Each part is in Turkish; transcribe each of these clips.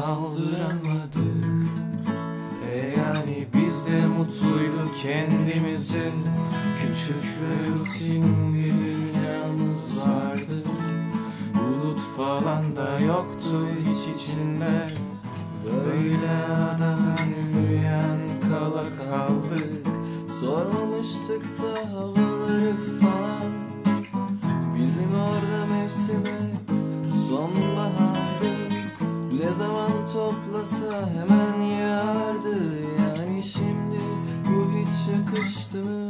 kaldıramadık. E yani biz de mutluyduk kendimizi Küçük ve rutin bir dünyamız vardı. Bulut falan da yoktu hiç içinde. Böyle adadan yürüyen kala kaldık. Sormuştuk da Ne zaman toplasa hemen yağardı Yani şimdi bu hiç yakıştı mı?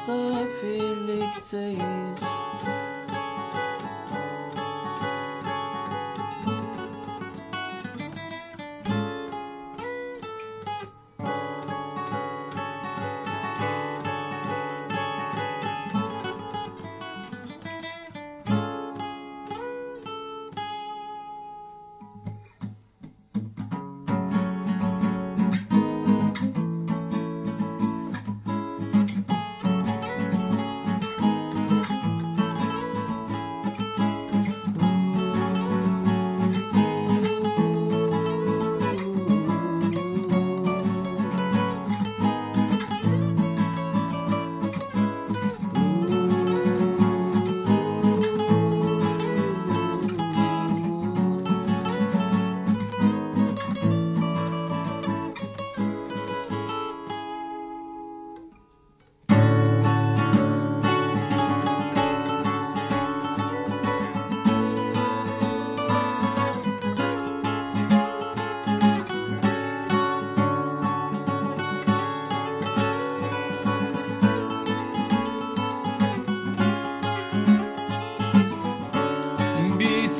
Misafirlikteyiz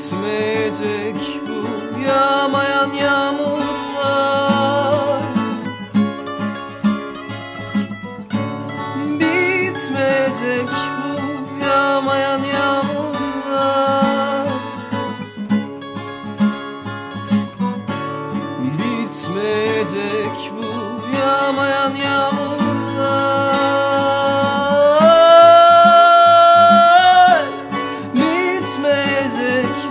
Bitmeyecek bu yağmayan yağmurlar. Bitmeyecek bu yağmayan yağmurlar. Bitmeyecek bu yağmayan yağmurlar. Bitmeyecek